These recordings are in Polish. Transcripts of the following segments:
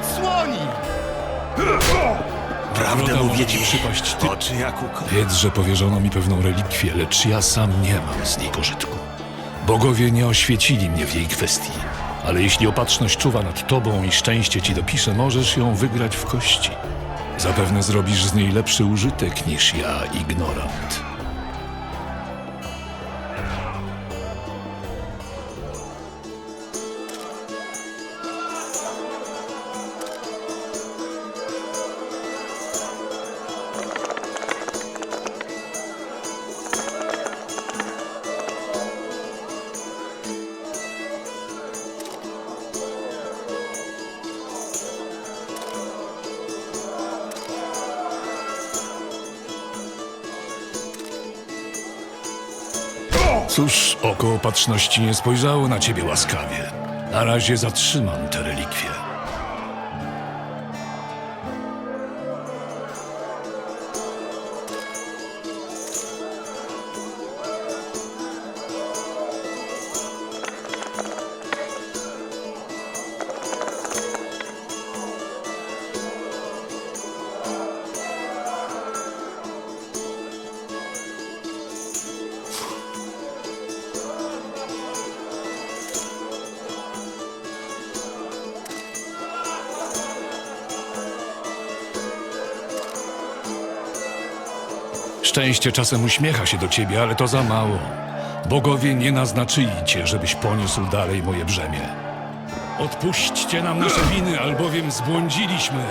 odsłoni! Prawdę Droga mówię może ci, ci przypaść ty- oczy jak u Wiedz, że powierzono mi pewną relikwię, lecz ja sam nie mam z niej pożytku. Bogowie nie oświecili mnie w jej kwestii, ale jeśli opatrzność czuwa nad tobą i szczęście ci dopisze, możesz ją wygrać w kości. Zapewne zrobisz z niej lepszy użytek niż ja, ignorant. Cóż, oko opatrzności nie spojrzało na ciebie łaskawie. Na razie zatrzymam tę relikwię. Czasem uśmiecha się do ciebie, ale to za mało. Bogowie nie naznaczyli cię, żebyś poniósł dalej moje brzemię. Odpuśćcie nam nasze winy, albowiem zbłądziliśmy.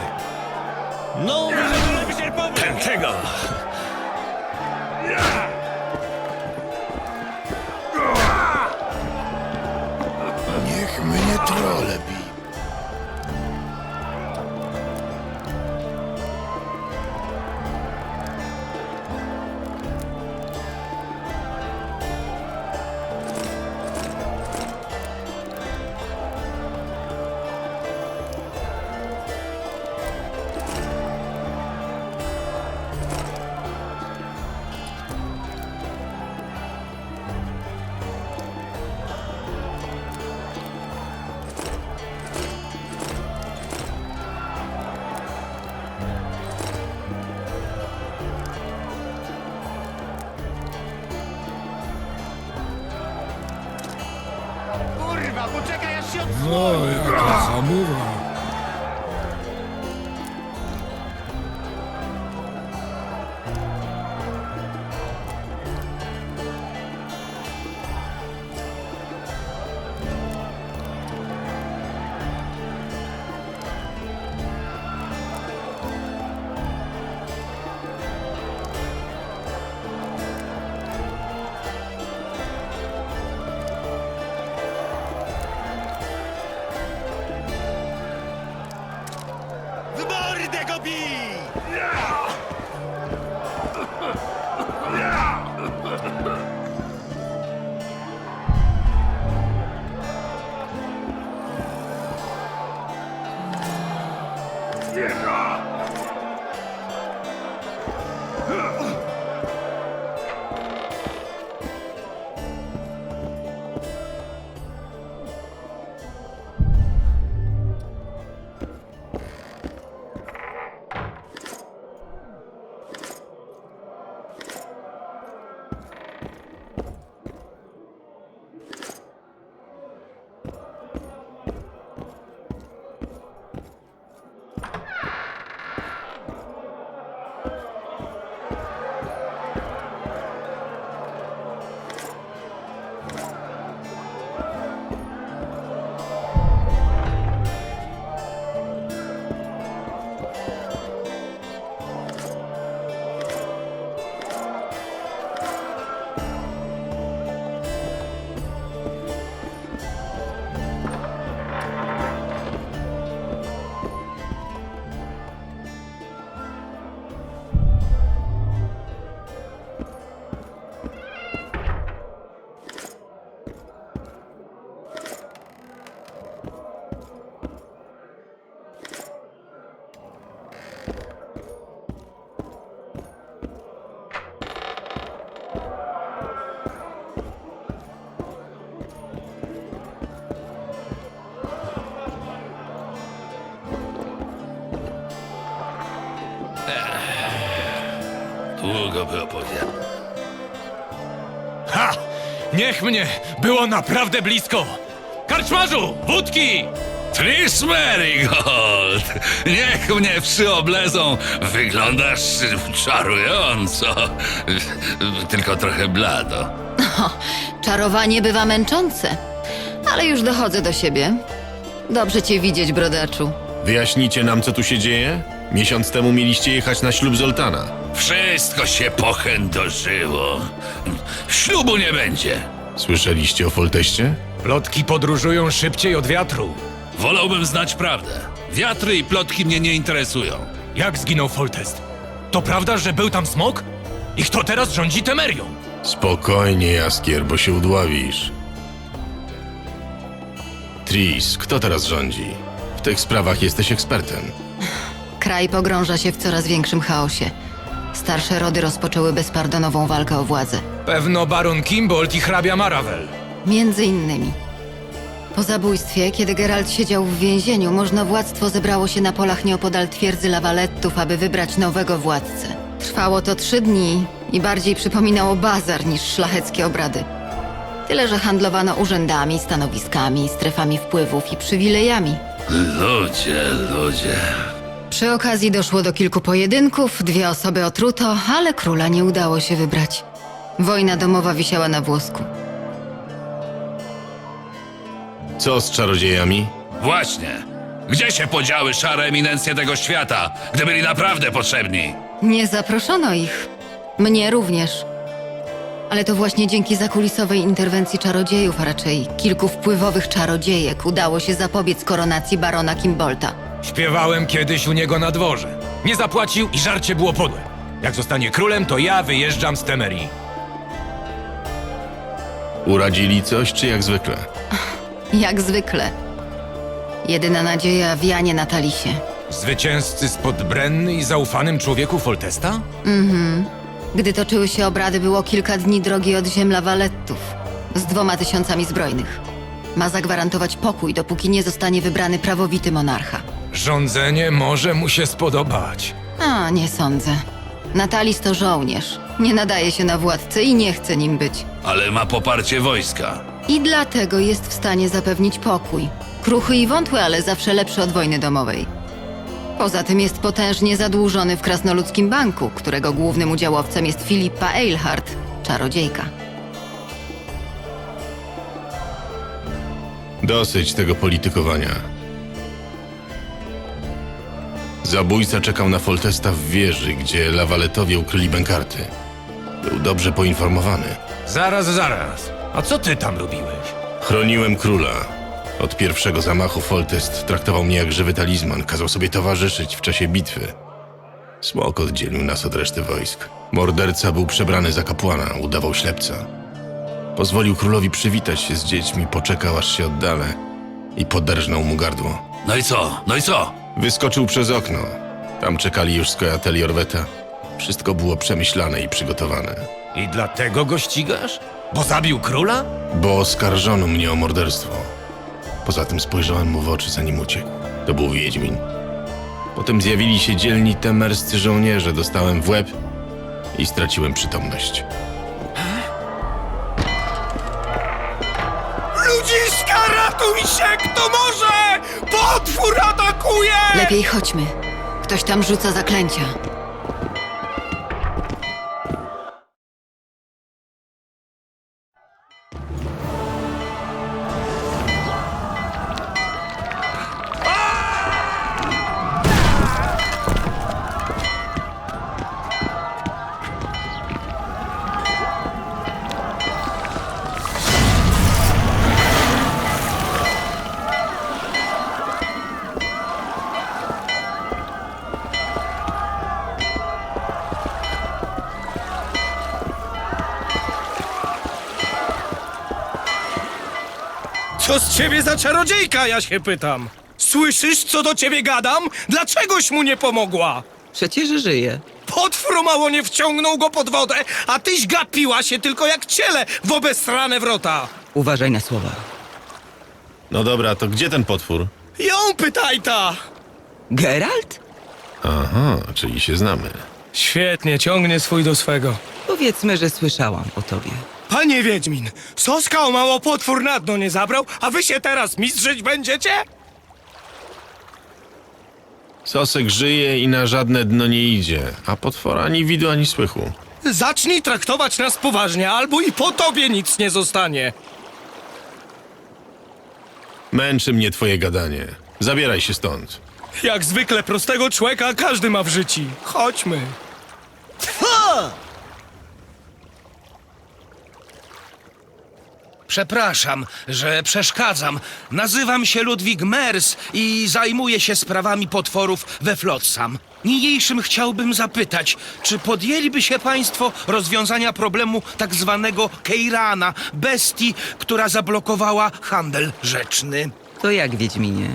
No, tego! Niech I'll move on. Długo by opowiadał. Ha! Niech mnie! Było naprawdę blisko! Karczmarzu! Wódki! Tris Marigold! Niech mnie przyoblezą! Wyglądasz czarująco. Tylko trochę blado. Czarowanie bywa męczące, ale już dochodzę do siebie. Dobrze cię widzieć, brodaczu. Wyjaśnicie nam, co tu się dzieje? Miesiąc temu mieliście jechać na ślub Zoltana. Wszystko się pochędożyło. Ślubu nie będzie. Słyszeliście o Folteście? Plotki podróżują szybciej od wiatru. Wolałbym znać prawdę. Wiatry i plotki mnie nie interesują. Jak zginął Foltest? To prawda, że był tam smok? I kto teraz rządzi Temerią? Spokojnie, Jaskier, bo się udławisz. Tris, kto teraz rządzi? W tych sprawach jesteś ekspertem. Kraj pogrąża się w coraz większym chaosie. Starsze rody rozpoczęły bezpardonową walkę o władzę. Pewno baron Kimbold i hrabia Maravel. Między innymi. Po zabójstwie, kiedy Geralt siedział w więzieniu, można władztwo zebrało się na polach nieopodal twierdzy lawalettów, aby wybrać nowego władcę. Trwało to trzy dni i bardziej przypominało bazar niż szlacheckie obrady. Tyle, że handlowano urzędami, stanowiskami, strefami wpływów i przywilejami. Ludzie, ludzie. Przy okazji doszło do kilku pojedynków, dwie osoby otruto, ale króla nie udało się wybrać. Wojna domowa wisiała na włosku. Co z czarodziejami? Właśnie. Gdzie się podziały szare eminencje tego świata, gdy byli naprawdę potrzebni? Nie zaproszono ich. Mnie również. Ale to właśnie dzięki zakulisowej interwencji czarodziejów, a raczej kilku wpływowych czarodziejek, udało się zapobiec koronacji barona Kimbolta. Śpiewałem kiedyś u niego na dworze. Nie zapłacił i żarcie było podłe. Jak zostanie królem, to ja wyjeżdżam z Temerii. Uradzili coś, czy jak zwykle? Jak zwykle. Jedyna nadzieja wianie na talisie. Zwycięzcy spod Brenny i zaufanym człowieku Foltesta? Gdy toczyły się obrady, było kilka dni drogi od ziem lawalettów z dwoma tysiącami zbrojnych. Ma zagwarantować pokój, dopóki nie zostanie wybrany prawowity monarcha. Rządzenie może mu się spodobać. A, nie sądzę. Natalis to żołnierz. Nie nadaje się na władcę i nie chce nim być. Ale ma poparcie wojska. I dlatego jest w stanie zapewnić pokój. Kruchy i wątły, ale zawsze lepszy od wojny domowej. Poza tym jest potężnie zadłużony w Krasnoludzkim Banku, którego głównym udziałowcem jest Filipa Eilhart, czarodziejka. Dosyć tego politykowania. Zabójca czekał na Foltesta w wieży, gdzie lawaletowie ukryli bękarty. Był dobrze poinformowany. Zaraz, zaraz. A co ty tam robiłeś? Chroniłem króla. Od pierwszego zamachu Foltest traktował mnie jak żywy talizman, kazał sobie towarzyszyć w czasie bitwy. Smok oddzielił nas od reszty wojsk. Morderca był przebrany za kapłana, udawał ślepca. Pozwolił królowi przywitać się z dziećmi, poczekał aż się oddalę i poderżnął mu gardło. No i co? No i co? Wyskoczył przez okno. Tam czekali już skojateli Orweta. Wszystko było przemyślane i przygotowane. I dlatego go ścigasz? Bo zabił króla? Bo oskarżono mnie o morderstwo. Poza tym spojrzałem mu w oczy, zanim uciekł. To był Wiedźmin. Potem zjawili się dzielni temerscy żołnierze, dostałem w łeb i straciłem przytomność. Ratuj się, kto może! Potwór atakuje! Lepiej chodźmy. Ktoś tam rzuca zaklęcia. Co z ciebie za czarodziejka, ja się pytam? Słyszysz, co do ciebie gadam? Dlaczegoś mu nie pomogła? Przecież żyje. Potwór mało nie wciągnął go pod wodę, a tyś gapiła się tylko jak ciele w obesrane wrota. Uważaj na słowa. No dobra, to gdzie ten potwór? Ją pytaj ta! Geralt? Aha, czyli się znamy. Świetnie, ciągnie swój do swego. Powiedzmy, że słyszałam o tobie. Panie Wiedźmin, Soska o mało potwór na dno nie zabrał, a wy się teraz mistrzyć będziecie? Sosek żyje i na żadne dno nie idzie, a potwora ani widu, ani słychu. Zacznij traktować nas poważnie, albo i po tobie nic nie zostanie. Męczy mnie twoje gadanie. Zabieraj się stąd. Jak zwykle prostego człowieka każdy ma w życiu. Chodźmy. Przepraszam, że przeszkadzam. Nazywam się Ludwig Mers i zajmuję się sprawami potworów we Flotsam. Niniejszym chciałbym zapytać, czy podjęliby się państwo rozwiązania problemu tak zwanego Keirana, bestii, która zablokowała handel rzeczny? To jak, Wiedźminie?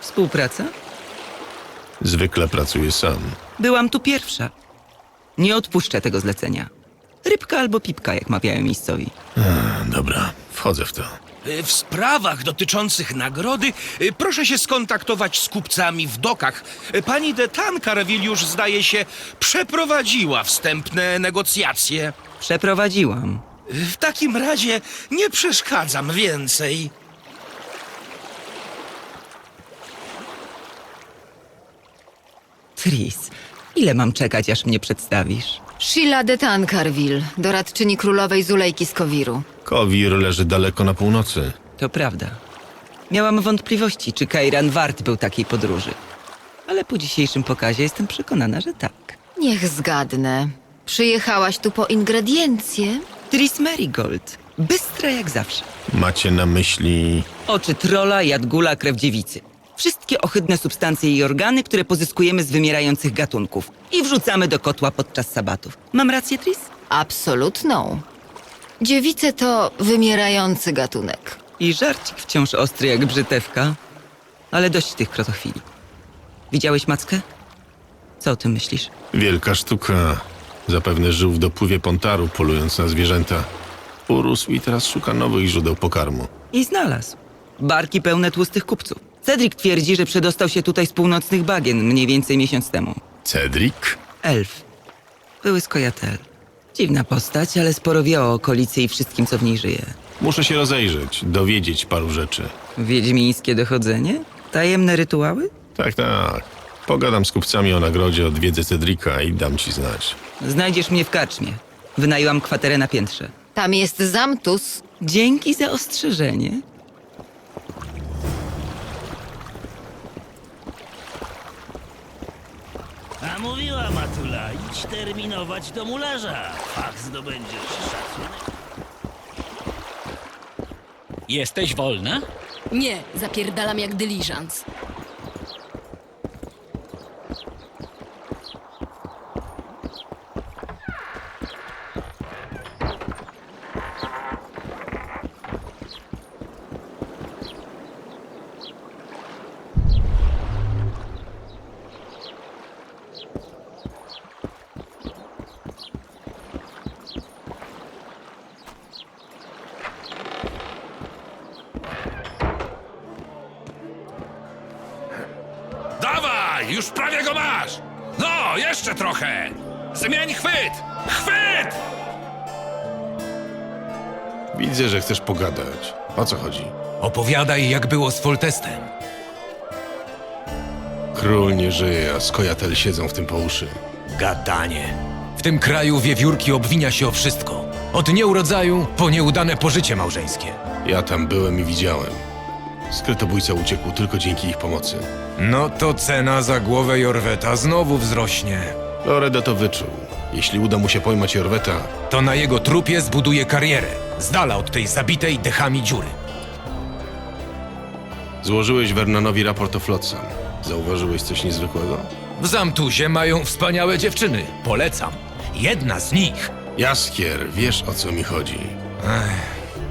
Współpraca? Zwykle pracuję sam. Byłam tu pierwsza. Nie odpuszczę tego zlecenia. Rybka albo pipka, jak mawiają miejscowi. Dobra, wchodzę w to. Y, W sprawach dotyczących nagrody y, proszę się skontaktować z kupcami w dokach. Y, Pani de Tancarville już, zdaje się, przeprowadziła wstępne negocjacje. Przeprowadziłam. W takim razie nie przeszkadzam więcej. Tris, ile mam czekać, aż mnie przedstawisz? Sheila de Tancarville, doradczyni królowej Zulejki z Kowiru. Kowir leży daleko na północy. To prawda. Miałam wątpliwości, czy Kairan wart był takiej podróży. Ale po dzisiejszym pokazie jestem przekonana, że tak. Niech zgadnę. Przyjechałaś tu po ingrediencje? Tris Marigold. Bystra jak zawsze. Macie na myśli... Oczy trola, jadgula, krew dziewicy. Wszystkie ohydne substancje i organy, które pozyskujemy z wymierających gatunków i wrzucamy do kotła podczas sabatów. Mam rację, Tris? Absolutną. Dziewice to wymierający gatunek. I żarcik wciąż ostry jak brzytewka. Ale dość tych krotochwili. Widziałeś mackę? Co o tym myślisz? Wielka sztuka. Zapewne żył w dopływie pontaru, polując na zwierzęta. Urósł i teraz szuka nowych źródeł pokarmu. I znalazł. Barki pełne tłustych kupców. Cedric twierdzi, że przedostał się tutaj z północnych bagien mniej więcej miesiąc temu. Cedric? Elf. Były skojatel. Dziwna postać, ale sporo wie o okolicy i wszystkim, co w niej żyje. Muszę się rozejrzeć, dowiedzieć paru rzeczy. Wiedźmińskie dochodzenie? Tajemne rytuały? Tak, tak. Pogadam z kupcami o nagrodzie, odwiedzę Cedrika i dam ci znać. Znajdziesz mnie w karczmie. Wynajęłam kwaterę na piętrze. Tam jest Zamtus. Dzięki za ostrzeżenie. A mówiła Matula, idź terminować do mularza. Fach zdobędziesz szacunek. Jesteś wolna? Nie, zapierdalam jak dyliżans. Już prawie go masz! No, jeszcze trochę! Zmień chwyt! Chwyt! Widzę, że chcesz pogadać. O co chodzi? Opowiadaj, jak było z Foltestem. Król nie żyje, a skojatel siedzą w tym po uszy. Gadanie. W tym kraju wiewiórki obwinia się o wszystko. Od nieurodzaju po nieudane pożycie małżeńskie. Ja tam byłem i widziałem. Skrytobójca uciekł tylko dzięki ich pomocy. No to cena za głowę Jorweta znowu wzrośnie. Loredo to wyczuł. Jeśli uda mu się pojmać Jorweta, To na jego trupie zbuduje karierę. Z dala od tej zabitej dechami dziury. złożyłeś Vernanowi raport o Flotsam. Zauważyłeś coś niezwykłego? W Zamtuzie mają wspaniałe dziewczyny. Polecam. Jedna z nich. Jaskier, wiesz o co mi chodzi.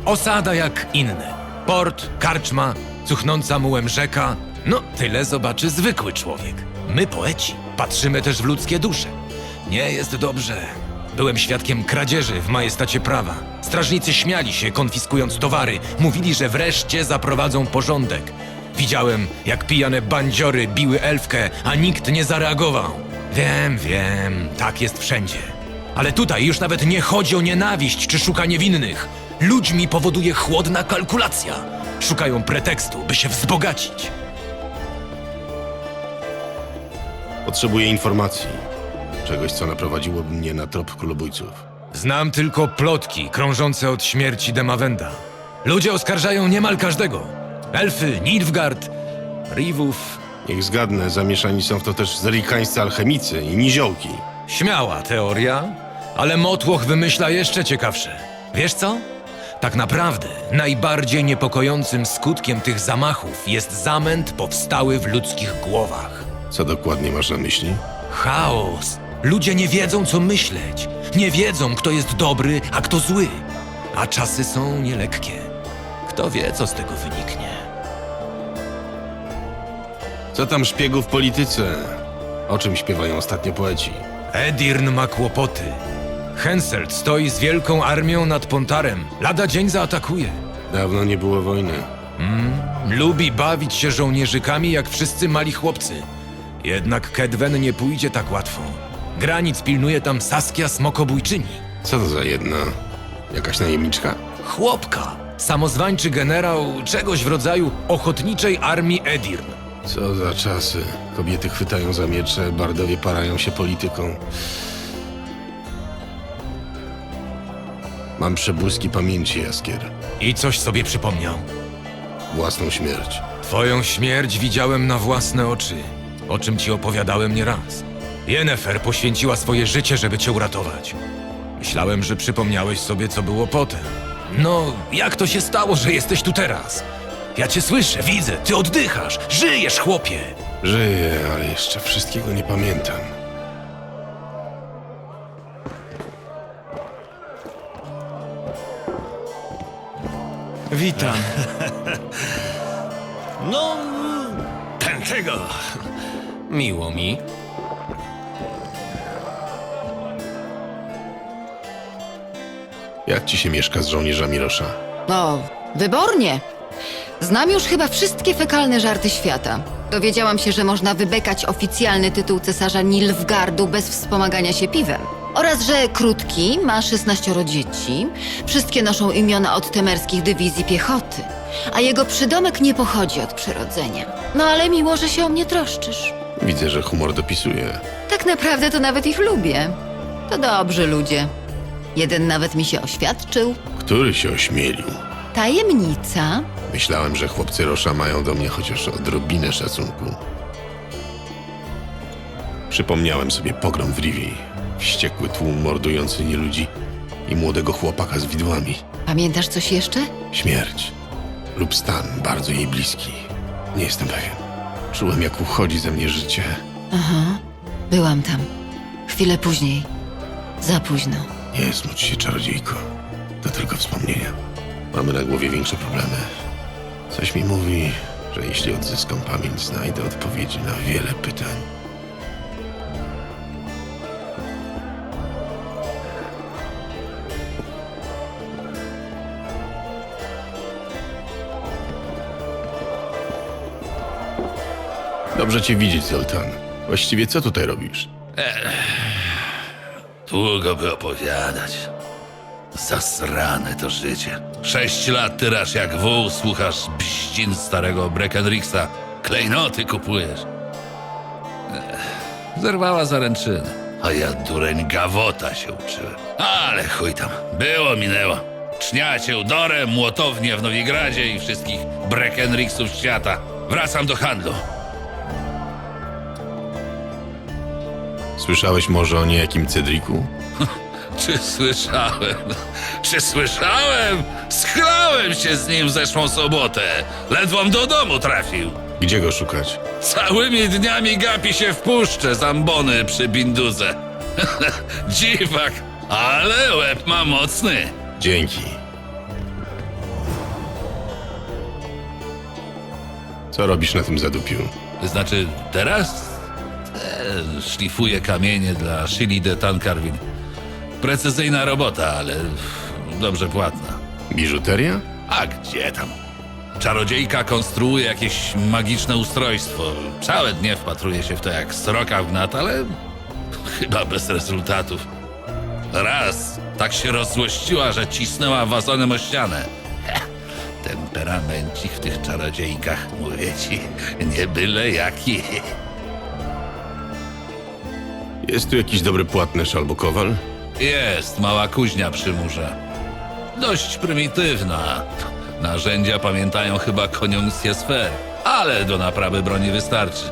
Osada jak inne. Port, karczma, cuchnąca mułem rzeka. No, tyle zobaczy zwykły człowiek. My, poeci, patrzymy też w ludzkie dusze. Nie jest dobrze. Byłem świadkiem kradzieży w majestacie prawa. Strażnicy śmiali się, konfiskując towary. Mówili, że wreszcie zaprowadzą porządek. Widziałem, jak pijane bandziory biły elfkę, a nikt nie zareagował. Wiem, wiem, tak jest wszędzie. Ale tutaj już nawet nie chodzi o nienawiść czy szukanie winnych. Ludźmi powoduje chłodna kalkulacja. Szukają pretekstu, by się wzbogacić. Potrzebuję informacji. Czegoś, co naprowadziłoby mnie na trop królobójców. Znam tylko plotki krążące od śmierci Demawenda. Ludzie oskarżają niemal każdego. Elfy, Nilfgaard, Rivów. Niech zgadnę, zamieszani są w to też zerikańscy alchemicy i niziołki. Śmiała teoria, ale Motłoch wymyśla jeszcze ciekawsze. Wiesz co? Tak naprawdę najbardziej niepokojącym skutkiem tych zamachów jest zamęt powstały w ludzkich głowach. Co dokładnie masz na myśli? Chaos. Ludzie nie wiedzą, co myśleć. Nie wiedzą, kto jest dobry, a kto zły. A czasy są nielekkie. Kto wie, co z tego wyniknie. Co tam szpiegów w polityce? O czym śpiewają ostatnio poeci? Edirn ma kłopoty. Henselt stoi z wielką armią nad Pontarem. Lada dzień zaatakuje. Dawno nie było wojny. Lubi bawić się żołnierzykami jak wszyscy mali chłopcy. Jednak Kedwen nie pójdzie tak łatwo. Granic pilnuje tam Saskia Smokobójczyni. Co to za jedna? Jakaś najemniczka? Chłopka! Samozwańczy generał czegoś w rodzaju ochotniczej armii Edirn. Co za czasy. Kobiety chwytają za miecze, bardowie parają się polityką. Mam przebłyski pamięci, Jaskier. I coś sobie przypomniał. Własną śmierć. Twoją śmierć widziałem na własne oczy, o czym ci opowiadałem nieraz. Yennefer poświęciła swoje życie, żeby cię uratować. Myślałem, że przypomniałeś sobie, co było potem. No, jak to się stało, że jesteś tu teraz? Ja cię słyszę, widzę, ty oddychasz, żyjesz, chłopie! Żyję, ale jeszcze wszystkiego nie pamiętam. Witam. No, ten tego. Miło mi. Jak ci się mieszka z żołnierzami Rosza? O, wybornie. Znam już chyba wszystkie fekalne żarty świata. Dowiedziałam się, że można wybekać oficjalny tytuł cesarza Nilfgardu bez wspomagania się piwem. Oraz, że Krótki ma 16 dzieci, wszystkie noszą imiona od temerskich dywizji piechoty, a jego przydomek nie pochodzi od przyrodzenia. No ale miło, że się o mnie troszczysz. Widzę, że humor dopisuje. Tak naprawdę to nawet ich lubię. To dobrzy ludzie. Jeden nawet mi się oświadczył. Który się ośmielił? Tajemnica. Myślałem, że chłopcy Rosza mają do mnie chociaż odrobinę szacunku. Przypomniałem sobie pogrom w Rivi. Wściekły tłum mordujący nieludzi i młodego chłopaka z widłami. Pamiętasz coś jeszcze? Śmierć lub stan bardzo jej bliski. Nie jestem pewien. Czułem, jak uchodzi ze mnie życie. Aha, byłam tam. Chwilę później. Za późno. Nie smuć się, czarodziejko. To tylko wspomnienia. Mamy na głowie większe problemy. Coś mi mówi, że jeśli odzyskam pamięć, znajdę odpowiedzi na wiele pytań. Dobrze cię widzieć, Zoltan. Właściwie co tutaj robisz? Długo by opowiadać. Zasrane to życie. Sześć lat tyrasz jak wół, słuchasz bździn starego Breckenrixa. Klejnoty kupujesz. Zerwała zaręczyny. A ja dureń gawota się uczyłem. Ale chuj tam. Było, minęło. Czniacie udorem, młotownie w Nowigradzie i wszystkich Breckenrixów świata. Wracam do handlu. Słyszałeś może o niejakim Cedriku? Czy słyszałem? Czy słyszałem? Schlałem się z nim w zeszłą sobotę. Ledwom do domu trafił. Gdzie go szukać? Całymi dniami gapi się w puszce zambony przy binduze. Dziwak, ale łeb ma mocny. Dzięki. Co robisz na tym zadupiu? Znaczy, teraz? E, szlifuję kamienie dla Shili de Tancarvin. Precyzyjna robota, ale dobrze płatna. Biżuteria? A gdzie tam? Czarodziejka konstruuje jakieś magiczne ustrojstwo. Całe dnie wpatruje się w to jak sroka w gnat, ale chyba bez rezultatów. Raz tak się rozzłościła, że cisnęła wazonem o ścianę. Heh, Temperamencik w tych czarodziejkach, mówię ci, nie byle jaki. Jest tu jakiś dobry płatnerz albo kowal? Jest mała kuźnia przy murze. Dość prymitywna. Narzędzia pamiętają chyba koniunkcję sfer, ale do naprawy broni wystarczy.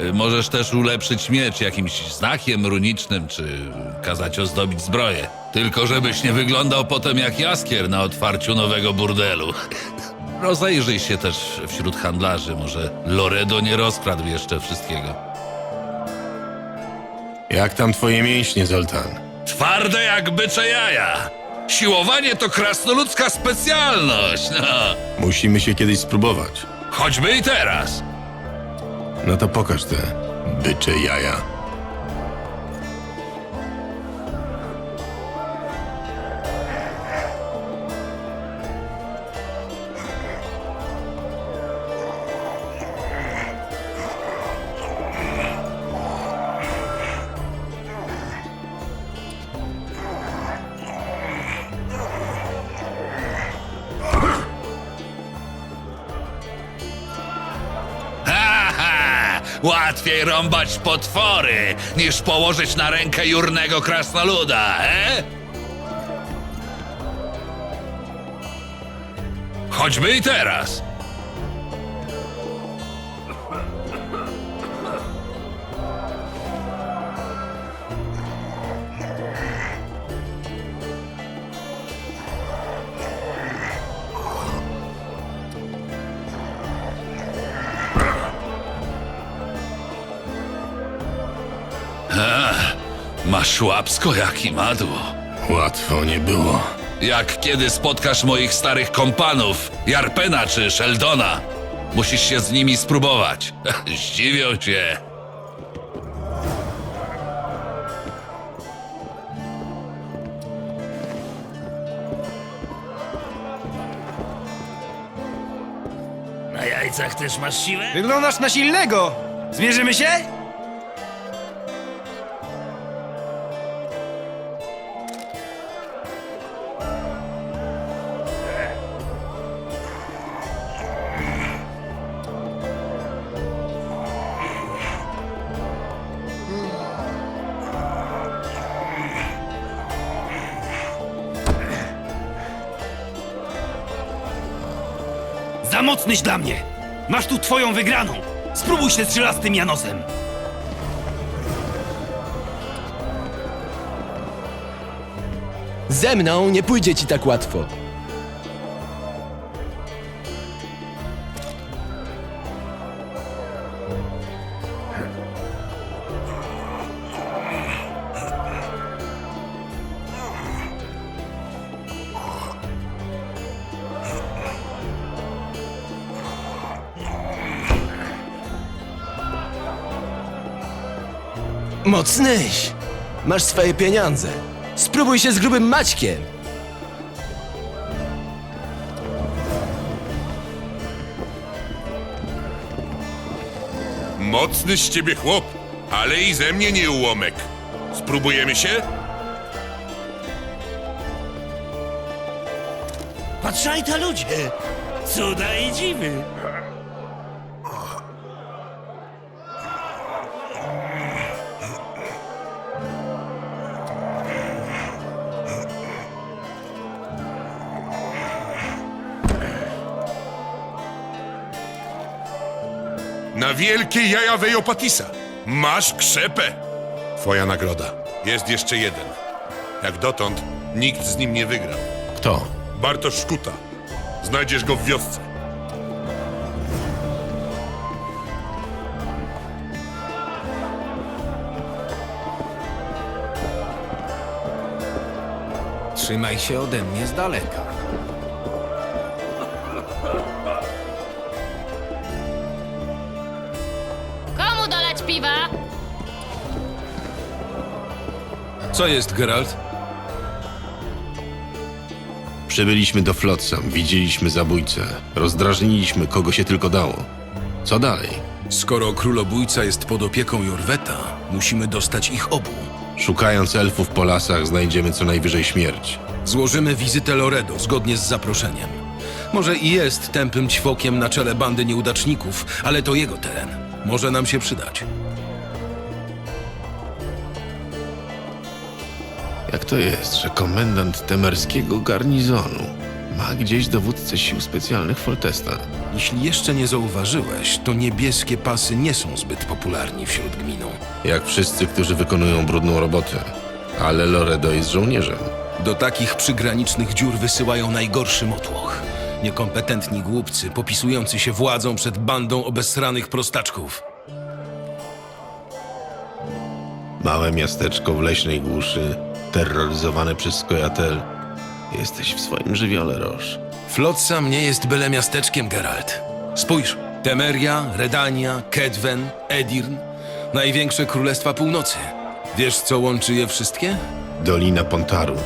Y, Możesz też ulepszyć miecz jakimś znakiem runicznym, czy kazać ozdobić zbroję. Tylko żebyś nie wyglądał potem jak jaskier na otwarciu nowego burdelu. Rozejrzyj się też wśród handlarzy, może Loredo nie rozkradł jeszcze wszystkiego. Jak tam twoje mięśnie, Zoltan? Twarde jak bycze jaja. Siłowanie to krasnoludzka specjalność. No. Musimy się kiedyś spróbować. Choćby i teraz. No to pokaż te bycze jaja. Łatwiej rąbać potwory, niż położyć na rękę jurnego krasnoluda, e? Choćby i teraz. Masz łapsko jak i madło. Łatwo nie było. Jak kiedy spotkasz moich starych kompanów, Jarpena czy Sheldona, musisz się z nimi spróbować. Zdziwią cię. Na jajcach też masz siłę? Wyglądasz na silnego! Zmierzymy się? Za mocnyś dla mnie! Masz tu twoją wygraną! Spróbuj się z żelastym Janosem! Ze mną nie pójdzie ci tak łatwo. Mocnyś! Masz swoje pieniądze. Spróbuj się z grubym Maćkiem. Mocny z ciebie chłop, ale i ze mnie nie ułomek. Spróbujemy się? Patrzaj ta ludzie! Cuda i dziwy! Wielkie jaja Wejopatisa. Masz krzepę. Twoja nagroda. Jest jeszcze jeden. Jak dotąd nikt z nim nie wygrał. Kto? Bartosz Szkuta. Znajdziesz go w wiosce. Trzymaj się ode mnie z daleka. Co jest, Geralt? Przybyliśmy do Flotsam, widzieliśmy zabójcę, rozdrażniliśmy kogo się tylko dało. Co dalej? Skoro królobójca jest pod opieką Jorweta, musimy dostać ich obu. Szukając elfów po lasach, znajdziemy co najwyżej śmierć. Złożymy wizytę Loredo zgodnie z zaproszeniem. Może i jest tępym ćwokiem na czele bandy nieudaczników, ale to jego teren. Może nam się przydać. To jest, że komendant temerskiego garnizonu ma gdzieś dowódcę sił specjalnych Foltesta? Jeśli jeszcze nie zauważyłeś, to niebieskie pasy nie są zbyt popularni wśród gminu. Jak wszyscy, którzy wykonują brudną robotę. Ale Loredo jest żołnierzem. Do takich przygranicznych dziur wysyłają najgorszy motłoch. Niekompetentni głupcy, popisujący się władzą przed bandą obesranych prostaczków. Małe miasteczko w leśnej głuszy, terroryzowane przez Skojatel. Jesteś w swoim żywiole, Roż. Flotsam nie jest byle miasteczkiem, Geralt. Spójrz, Temeria, Redania, Kedwen, Edirn, największe królestwa północy. Wiesz, co łączy je wszystkie? Dolina Pontaru.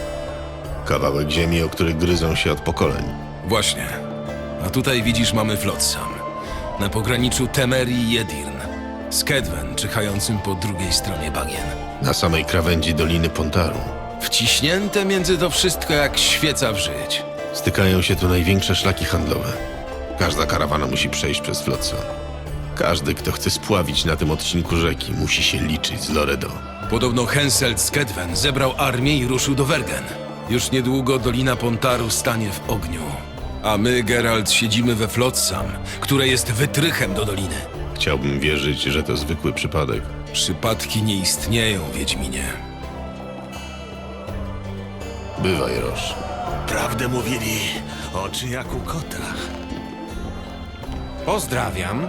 Kawałek ziemi, o który gryzą się od pokoleń. Właśnie. A tutaj widzisz, mamy Flotsam. Na pograniczu Temerii i Edirn. Z Kedwen, czyhającym po drugiej stronie bagien. Na samej krawędzi Doliny Pontaru. Wciśnięte między to wszystko jak świeca w żyć. Stykają się tu największe szlaki handlowe. Każda karawana musi przejść przez Flotsa. Każdy, kto chce spławić na tym odcinku rzeki, musi się liczyć z Loredo. Podobno Henselt z Kedwen zebrał armię i ruszył do Wergen. Już niedługo Dolina Pontaru stanie w ogniu. A my, Geralt, siedzimy we Flotsam, które jest wytrychem do doliny. Chciałbym wierzyć, że to zwykły przypadek. Przypadki nie istnieją, Wiedźminie. Bywaj, Roż. Prawdę mówili, oczy jak u kota. Pozdrawiam.